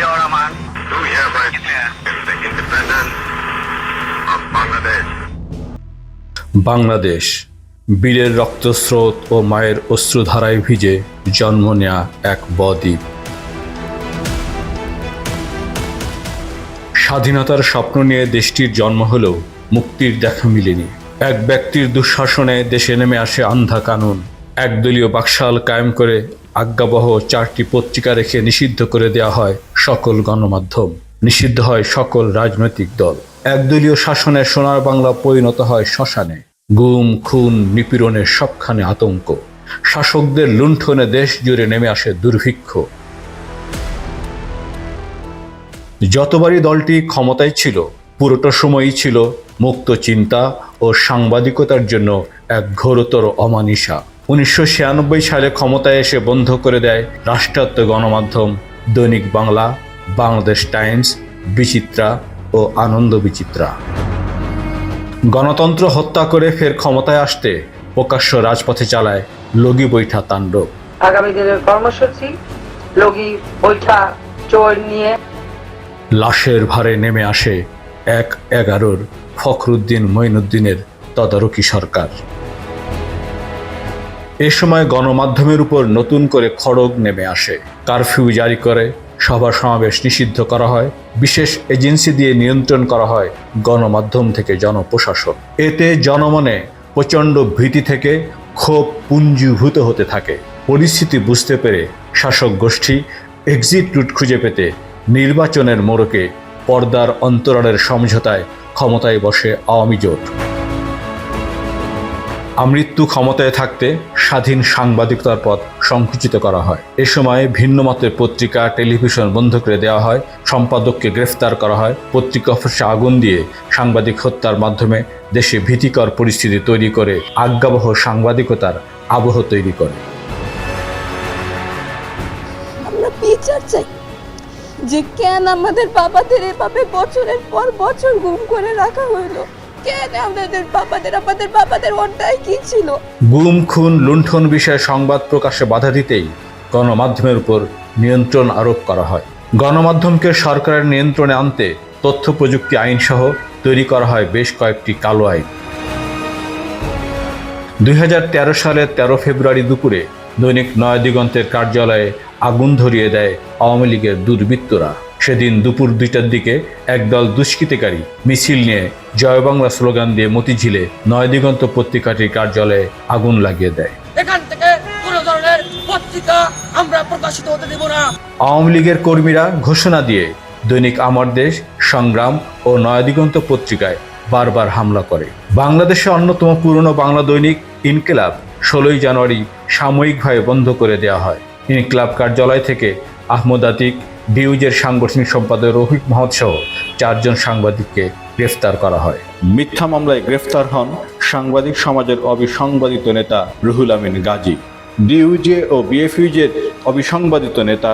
Ziaur Rahman. Do hereby Declare. the independence of Bangladesh. Bangladesh বীরের রক্তস্রোত ও মায়ের অশ্রুধারায় ভিজে জন্ম নেয়া এক বদ্বীপ স্বাধীনতার স্বপ্ন নিয়ে দেশটির জন্ম হলেও মুক্তির দেখা মিলেনি এক ব্যক্তির দুঃশাসনে দেশে নেমে আসে আন্ধা কানুন একদলীয় বাকশাল কায়েম করে আজ্ঞাবহ চারটি পত্রিকা রেখে নিষিদ্ধ করে দেওয়া হয় সকল গণমাধ্যম। নিষিদ্ধ হয় সকল রাজনৈতিক দল। একদলীয় শাসনে সোনার বাংলা পরিণত হয় শ্মশানে। গুম, খুন, নিপীড়নের সবখানে আতঙ্ক। শাসকদের লুণ্ঠনে দেশ জুড়ে নেমে আসে দুর্ভিক্ষ। যতবারই দলটি ক্ষমতায় ছিল, পুরোটা সময়ই ছিল মুক্ত চিন্তা ও সাংবাদিকতার জন্য এক ঘোরতর অমানিসা। উনিশশো ছিয়ানব্বই সালে ক্ষমতায় এসে বন্ধ করে দেয় রাষ্ট্রায়ত্ত গণমাধ্যম দৈনিক বাংলা বাংলাদেশ টাইমস বিচিত্রা ও আনন্দ বিচিত্রা। গণতন্ত্র হত্যা করে ফের ক্ষমতায় আসতে প্রকাশ্য রাজপথে চালায় লগি বৈঠা তাণ্ডব। আগামী দিনের কর্মসূচি লগি বৈঠা চোর নিয়ে। লাশের ভারে নেমে আসে এক এগারোর ফখরুদ্দিন মঈনুদ্দিনের তদারকি সরকার। এ সময় গণমাধ্যমের উপর নতুন করে খড়গ নেমে আসে। কারফিউ জারি করে, সভা সমাবেশ নিষিদ্ধ করা হয়, বিশেষ এজেন্সি দিয়ে নিয়ন্ত্রণ করা হয় গণমাধ্যম থেকে জনপ্রশাসন। এতে জনমনে প্রচণ্ড ভীতি থেকে ক্ষোভ পুঞ্জীভূত হতে থাকে। পরিস্থিতি বুঝতে পেরে শাসক গোষ্ঠী এক্সিট রুট খুঁজে পেতে নির্বাচনের মোড়কে পর্দার অন্তরালের সমঝোতায় ক্ষমতায় বসে আওয়ামী জোট। আমৃত্যু ক্ষমতায় থাকতে স্বাধীন সাংবাদিকতার পথ সংকুচিত করা হয়। এ সময় ভিন্ন মতের পত্রিকা, টেলিভিশন বন্ধ করে দেওয়া হয়, সম্পাদককে গ্রেফতার করা হয়, পত্রিকা অফিসে আগুন দিয়ে সাংবাদিক হত্যার মাধ্যমে দেশে ভীতিকর পরিস্থিতি তৈরি করে আজ্ঞাবহ সাংবাদিকতার আবহ তৈরি করে। আমরা যে কেন আমাদের বাবাদের এভাবে বছরের পর বছর গুম করে রাখা হইল। গুম, খুন, লুণ্ঠন বিষয়ে সংবাদ প্রকাশে বাধা দিতেই গণমাধ্যমের উপর নিয়ন্ত্রণ আরোপ করা হয়। গণমাধ্যমকে সরকারের নিয়ন্ত্রণে আনতে তথ্য প্রযুক্তি আইনসহ তৈরি করা হয় বেশ কয়েকটি কালো আইন। দুই হাজার তেরো সালের তেরো ফেব্রুয়ারি দুপুরে দৈনিক নয়াদিগন্তের কার্যালয়ে আগুন ধরিয়ে দেয় আওয়ামী লীগের দুর্বৃত্তরা। সেদিন দুপুর দুইটার দিকে একদল দুষ্কৃতিকারী মিছিল নিয়ে জয় বাংলা স্লোগান দিয়ে মতিঝিলে নয়াদিগন্ত পত্রিকাটির কার্যালয়ে আগুন লাগিয়ে দেয়। এখান থেকে কোন ধরনের পত্রিকা আমরা প্রকাশিত হতে দেব না। আওয়ামী লীগের কর্মীরা ঘোষণা দিয়ে দৈনিক আমার দেশ সংগ্রাম ও নয়াদিগন্ত পত্রিকায় বারবার হামলা করে। বাংলাদেশে অন্যতম পুরনো বাংলা দৈনিক ইনকিলাব ষোলোই জানুয়ারি সাময়িকভাবে বন্ধ করে দেওয়া হয়। ইনকিলাব কার্যালয় থেকে আহমদ আতিক ডিউজের সাংগঠনিক সম্পাদক রফিক মাহমদ সহ চারজন সাংবাদিককে গ্রেফতার করা হয়। মিথ্যা মামলায় গ্রেফতার হন সাংবাদিক সমাজের অবিসংবাদিত নেতা রুহুল আমিন গাজী। ডিউজে ও বিএফইউজের অবিসংবাদিত নেতা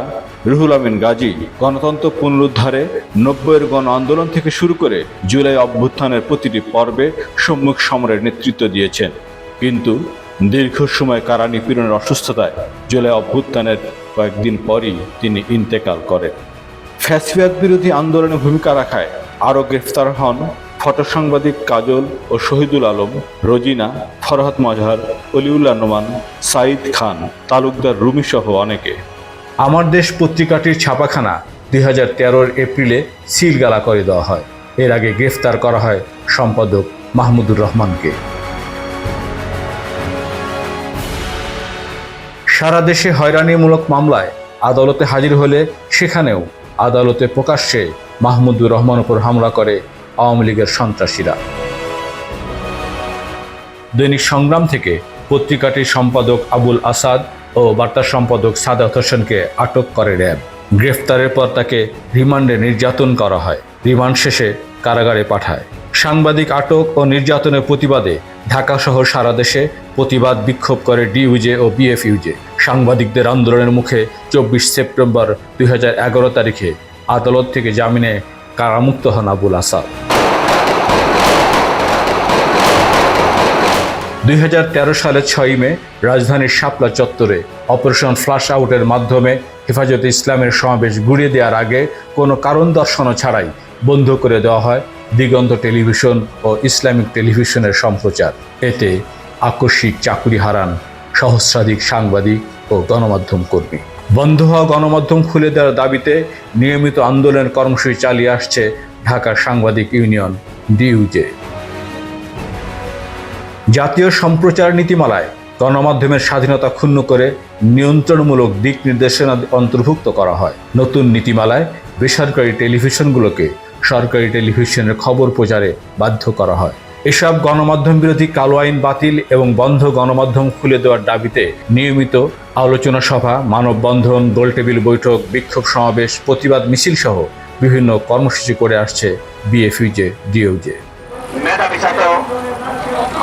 রুহুল আমিন গাজী গণতন্ত্র পুনরুদ্ধারে নব্বইয়ের গণ আন্দোলন থেকে শুরু করে জুলাই অভ্যুত্থানের প্রতিটি পর্বে সম্মুখ সমরের নেতৃত্ব দিয়েছেন। কিন্তু দীর্ঘ সময় কারা নিপীড়নের অসুস্থতায় জুলাই অভ্যুত্থানের কয়েকদিন পরই তিনি ইন্তেকাল করেন। ফ্যাসিবাদ বিরোধী আন্দোলনে ভূমিকা রাখায় আরও গ্রেফতার হন ফটো সাংবাদিক কাজল ও শহীদুল আলম রোজিনা ফরহাদ মজহার অলিউল্লাহ নোমান সাইদ খান তালুকদার রুমি সহ অনেকে। আমার দেশ পত্রিকাটির ছাপাখানা দুই হাজার তেরোর এপ্রিলে সিলগালা করে দেওয়া হয়। এর আগে গ্রেফতার করা হয় সম্পাদক মাহমুদুর রহমানকে। সারা দেশে হয়রানিমূলক মামলায় আদালতে হাজির হলে সেখানেও আদালতে প্রকাশ্যে মাহমুদুর রহমান উপর হামলা করে আওয়ামী লীগের সন্ত্রাসীরা। দৈনিক সংগ্রাম থেকে পত্রিকাটির সম্পাদক আবুল আসাদ ও বার্তা সম্পাদক সাদাত হোসেনকে আটক করে র্যাব। গ্রেফতারের পর তাকে রিমান্ডে নির্যাতন করা হয়। রিমান্ড শেষে কারাগারে পাঠায়। সাংবাদিক আটক ও নির্যাতনের প্রতিবাদে ঢাকা সহ সারা দেশে প্রতিবাদ বিক্ষোভ করে ডিইউজে ও বিএফইউজে। সাংবাদিকদের আন্দোলনের মুখে চব্বিশ সেপ্টেম্বর দুই হাজার এগারো তারিখে আদালত থেকে জামিনে কারামুক্ত হন আবুল আসাদ। দুই হাজার তেরো সালের ছয়ই মে রাজধানীর শাপলা চত্বরে অপারেশন ফ্লাশ আউটের মাধ্যমে হেফাজতে ইসলামের সমাবেশ গুড়িয়ে দেওয়ার আগে কোনো কারণ দর্শানো ছাড়াই বন্ধ করে দেওয়া হয় দিগন্ত টেলিভিশন ও ইসলামিক টেলিভিশনের সম্প্রচার। এতে আকস্মিক চাকুরি হারান সহস্রাধিক সাংবাদিক ও গণমাধ্যম কর্মী। বন্ধ হওয়া গণমাধ্যম খুলে দেওয়ার দাবিতে নিয়মিত আন্দোলন কর্মসূচি চালিয়ে আসছে ঢাকার সাংবাদিক ইউনিয়ন ডিউজে জাতীয় সম্প্রচার নীতিমালায় গণমাধ্যমের স্বাধীনতা ক্ষুণ্ণ করে নিয়ন্ত্রণমূলক দিক নির্দেশনা অন্তর্ভুক্ত করা হয়। নতুন নীতিমালায় বেসরকারি টেলিভিশনগুলোকে সরকারি টেলিভিশনের খবর প্রচারে বাধ্য করা হয়। এসব গণমাধ্যম বিরোধী কালো আইন বাতিল এবং বন্ধ গণমাধ্যম খুলে দেওয়ার দাবিতে নিয়মিত আলোচনা সভা, মানববন্ধন, গোলটেবিল বৈঠক, বিক্ষোভ সমাবেশ, প্রতিবাদ মিছিল সহ বিভিন্ন কর্মসূচি করে আসছে বিএফইউজে ডিওজে মেধাবী ছাত্র,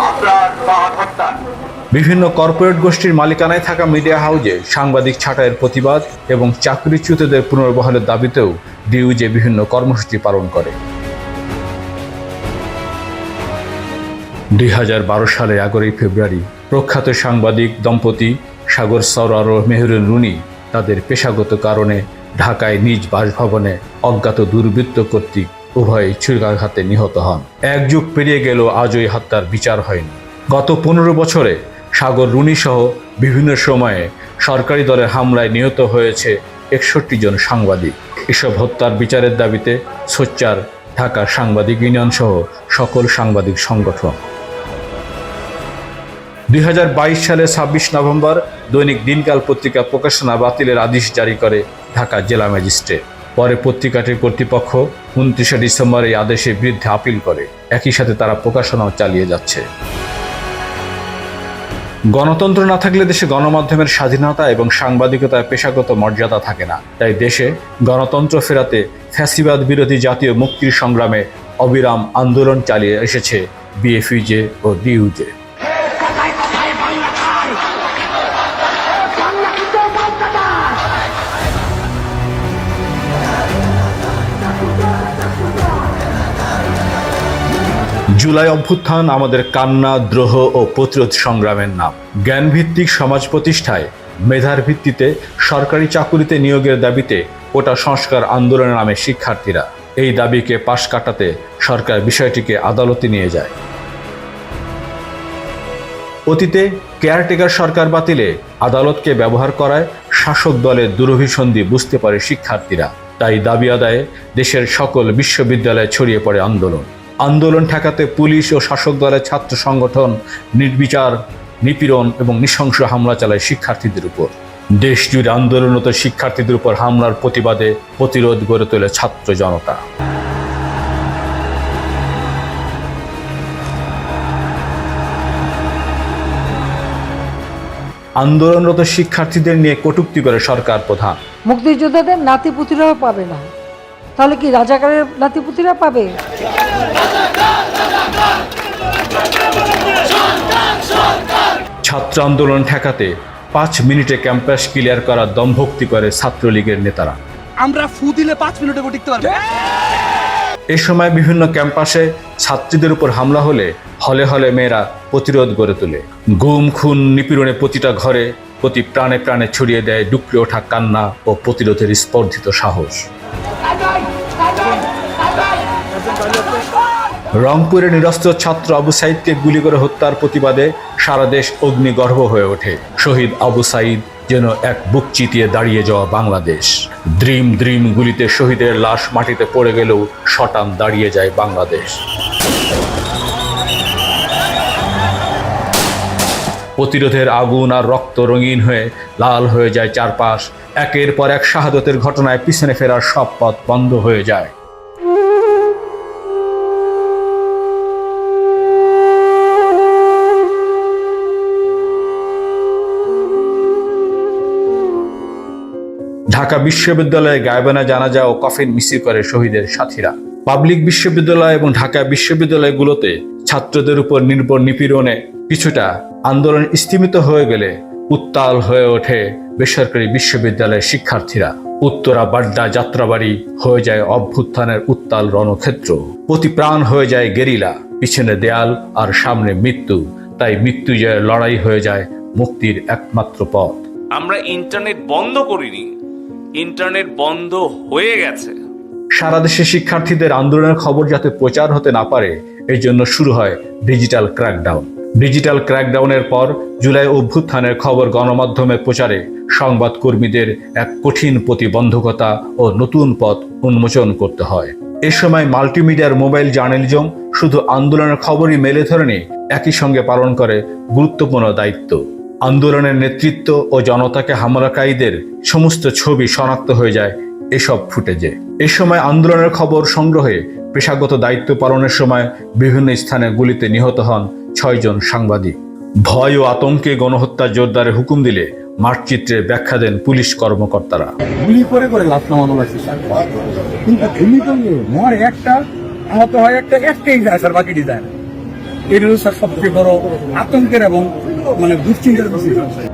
আপনার হত্যা বিভিন্ন কর্পোরেট গোষ্ঠীর মালিকানায় থাকা মিডিয়া হাউজে সাংবাদিক ছাঁটাইয়ের প্রতিবাদ এবং চাকরিচ্যুতদের পুনর্বহালের দাবিতেও ডিউজে বিভিন্ন কর্মসূচি পালন করে। দুই হাজার বারো সালের এগারোই ফেব্রুয়ারি প্রখ্যাত সাংবাদিক দম্পতি সাগর সরার ও মেহরুন রুনি তাদের পেশাগত কারণে ঢাকায় নিজ বাসভবনে অজ্ঞাত দুর্বৃত্ত কর্তৃক উভয়ে ছুরিকাঘাতে নিহত হন। এক যুগ পেরিয়ে গেল আজও এই হত্যার বিচার হয়নি। গত পনেরো বছরে সাগর রুনি সহ বিভিন্ন সময়ে সরকারি দলের হামলায় নিহত হয়েছে একষট্টি জন সাংবাদিক। এসব হত্যার বিচারের দাবিতে সোচ্চার ঢাকা সাংবাদিক ইউনিয়ন সহ সকল সাংবাদিক সংগঠন। দুই সালে ছাব্বিশ নভেম্বর দৈনিক দিনকাল পত্রিকা প্রকাশনা বাতিলের আদেশ জারি করে ঢাকা জেলা ম্যাজিস্ট্রেট। পরে পত্রিকাটির কর্তৃপক্ষ উনত্রিশে ডিসেম্বর এই আদেশের বিরুদ্ধে আপিল করে। একই সাথে তারা প্রকাশনাও চালিয়ে যাচ্ছে। গণতন্ত্র না থাকলে দেশে গণমাধ্যমের স্বাধীনতা এবং সাংবাদিকতার পেশাগত মর্যাদা থাকে না। তাই দেশে গণতন্ত্র ফেরাতে ফ্যাসিবাদ বিরোধী জাতীয় মুক্তির সংগ্রামে অবিরাম আন্দোলন চালিয়ে এসেছে বিএফইউজে ও ডিইউজে। জুলাই অভ্যুত্থান আমাদের কান্না, দ্রোহ ও প্রতিরোধ সংগ্রামের নাম। জ্ঞানভিত্তিক সমাজ প্রতিষ্ঠায় মেধার ভিত্তিতে সরকারি চাকুরিতে নিয়োগের দাবিতে কোটা সংস্কার আন্দোলনের নামে শিক্ষার্থীরা এই দাবিকে পাশ কাটাতে সরকার বিষয়টিকে আদালতে নিয়ে যায়। অতীতে কেয়ারটেকার সরকার বাতিলে আদালতকে ব্যবহার করায় শাসক দলের দুরভিসন্ধি বুঝতে পারে শিক্ষার্থীরা। তাই দাবি আদায়ে দেশের সকল বিশ্ববিদ্যালয়ে ছড়িয়ে পড়ে আন্দোলন। আন্দোলন ঠেকাতে পুলিশ ও শাসক দলের ছাত্র সংগঠন নির্বিচার, নিপীড়ন এবং নৃশংস হামলা চালায় শিক্ষার্থীদের উপর। দেশ জুড়ে আন্দোলনরত শিক্ষার্থীদের উপর হামলার প্রতিবাদে প্রতিরোধ গড়ে তোলে ছাত্র জনতা। আন্দোলনরত শিক্ষার্থীদের নিয়ে কটুক্তি করে সরকার প্রধান। মুক্তিযোদ্ধাদের নাতিপুতিরাও পাবে না। তাহলে কি রাজাকারের নাতিপুতিরা পাবে? ছাত্র আন্দোলন ঠেকাতে পাঁচ মিনিটে ক্যাম্পাস ক্লিয়ার করার দমভক্তি করে ছাত্রলীগের নেতারা। আমরা ফু দিলে পাঁচ মিনিটে টিকতে পারব। এ সময় বিভিন্ন ক্যাম্পাসে ছাত্রীদের উপর হামলা হলে হলে হলে মেয়েরা প্রতিরোধ গড়ে তোলে। গুম খুন নিপীড়নে প্রতিটা ঘরে প্রতি প্রাণে প্রাণে ছড়িয়ে দেয় ডুকরে ওঠা কান্না ও প্রতিরোধের স্পর্ধিত সাহস। রংপুরে নিরস্ত্র ছাত্র আবু সাইদকে গুলি করে হত্যার প্রতিবাদে সারা দেশ অগ্নিগর্ভ হয়ে ওঠে। শহীদ আবু সাইদ যেন এক বুক চিতিয়ে দাঁড়িয়ে যাওয়া বাংলাদেশ। দ্রিম দ্রিম গুলিতে শহীদের লাশ মাটিতে পড়ে গেলেও শটান দাঁড়িয়ে যায় বাংলাদেশ। প্রতিরোধের আগুন আর রক্ত রঙিন হয়ে লাল হয়ে যায় চারপাশ। একের পর এক শাহাদতের ঘটনায় পিছনে ফেরার সব পথ বন্ধ হয়ে যায়। ঢাকা বিশ্ববিদ্যালয়ে গায়বানা জানাজা ও কফিন মিছিল করে শহীদের সাথীরা। পাবলিক বিশ্ববিদ্যালয় এবং ঢাকা বিশ্ববিদ্যালয়গুলোতে ছাত্রদের উপর নির্ভর নিপীড়নে কিছুটা আন্দোলন স্থিমিত হয়ে গেলে উত্তাল হয়ে ওঠে বেসরকারি বিশ্ববিদ্যালয়ের শিক্ষার্থীরা। উত্তরা বাড্ডা যাত্রাবাড়ি হয়ে যায় অভ্যুত্থানের উত্তাল রণক্ষেত্র। প্রতি প্রাণ হয়ে যায় গেরিলা পিছনে দেয়াল আর সামনে মৃত্যু। তাই মৃত্যুজয়ের লড়াই হয়ে যায় মুক্তির একমাত্র পথ। আমরা ইন্টারনেট বন্ধ করিনি। ইন্টারনেট বন্ধ হয়ে গেছে। সারা দেশে শিক্ষার্থীদের আন্দোলনের খবর যাতে প্রচার হতে না পারে এই জন্য শুরু হয় ডিজিটাল ক্র্যাকডাউন। ডিজিটাল ক্র্যাকডাউনের পর জুলাই অভ্যুত্থানের খবর গণমাধ্যমে প্রচারে সংবাদ কর্মীদের এক কঠিন প্রতিবন্ধকতা ও নতুন পথ উন্মোচন করতে হয়। এ সময় মাল্টিমিডিয়ার মোবাইল জার্নালিজম শুধু আন্দোলনের খবরই মেলে ধরেনি, একই সঙ্গে পালন করে গুরুত্বপূর্ণ দায়িত্ব। আন্দোলনের নেতৃত্ব ও জনতাকে হামলাকারীদের সমস্ত ছবি শনাক্ত হয়ে যায় এসব ফুটেজে। এ সময় আন্দোলনের খবর সংগ্রহে পেশাগত দায়িত্ব পালনের সময় বিভিন্ন স্থানে গুলিতে নিহত হন ছয়জন সাংবাদিক। ভয় ও আতঙ্কে গণহত্যা জোরদারের হুকুম দিলে মাঠচিত্রে ব্যাখ্যা দেন পুলিশ কর্মকর্তারা। গুলি করে করে লাশ নামানো লাগছে স্যার। কিন্তু গুলি করলে মর একটা আহত হয় একটা একটাই যায় স্যার বাকি যায় না। এটা হলো স্যার সবচেয়ে বড় আতঙ্কের এবং মানে দুশ্চিন্তার বিষয়।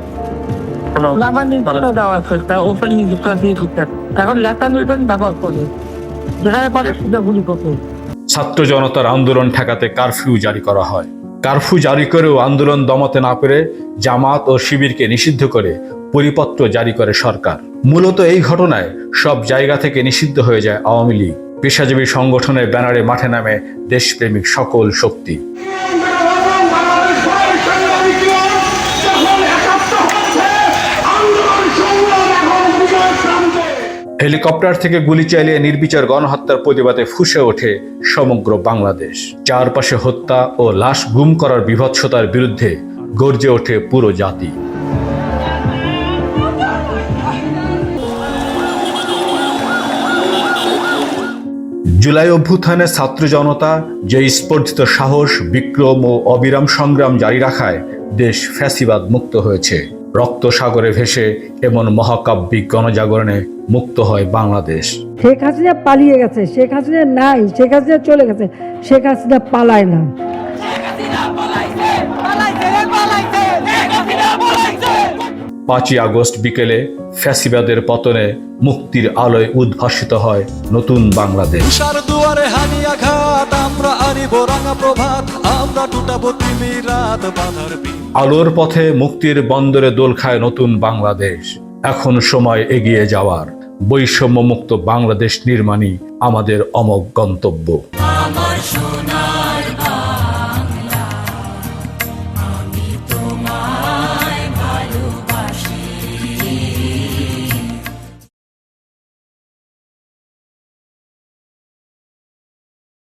ছাত্র জনতার আন্দোলন ঠেকাতে কারফিউ জারি করা হয়। কারফিউ জারি করেও আন্দোলন দমাতে না পেরে জামাত ও শিবিরকে নিষিদ্ধ করে পরিপত্র জারি করে সরকার। মূলত এই ঘটনায় সব জায়গা থেকে নিষিদ্ধ হয়ে যায় আওয়ামী লীগ। পেশাজীবী সংগঠনের ব্যানারে মাঠে নামে দেশপ্রেমিক সকল শক্তি। হেলিকপ্টার থেকে গুলি চালিয়ে নির্বিচার গণহত্যার প্রতিবাদে ফুসে ওঠে সমগ্র বাংলাদেশ। চারপাশে হত্যা ও লাশ গুম করার বিভৎসতার বিরুদ্ধে গর্জে ওঠে পুরো জাতি। জুলাই অভ্যুত্থানে ছাত্র জনতা যে স্পর্ধিত সাহস, বিক্রম ও অবিরাম সংগ্রাম জারি রাখায় দেশ ফ্যাসিবাদ মুক্ত হয়েছে। রক্ত সাগরে ভেসে এমন মহাকাব্যিক গণজাগরণে মুক্ত হয় বাংলাদেশ। শেখ হাসিনা পালিয়ে গেছে শেখ হাসিনা নাই শেখ হাসিনা চলে গেছে শেখ হাসিনা পালায় না। পাঁচই আগস্ট বিকেলে ফ্যাসিবাদের পতনে মুক্তির আলোয় উদ্ভাসিত হয় নতুন বাংলাদেশ। দুয়ারে হানি আঘাত আমরা আনিব রাঙা প্রভাত আমরা টুটাবো তিমি রাত বাধার আলোর পথে মুক্তির বন্দরে দোল খায় নতুন বাংলাদেশ। এখন সময় এগিয়ে যাওয়ার। বৈষম্য মুক্ত বাংলাদেশ নির্মাণই আমাদের অমক গন্তব্য।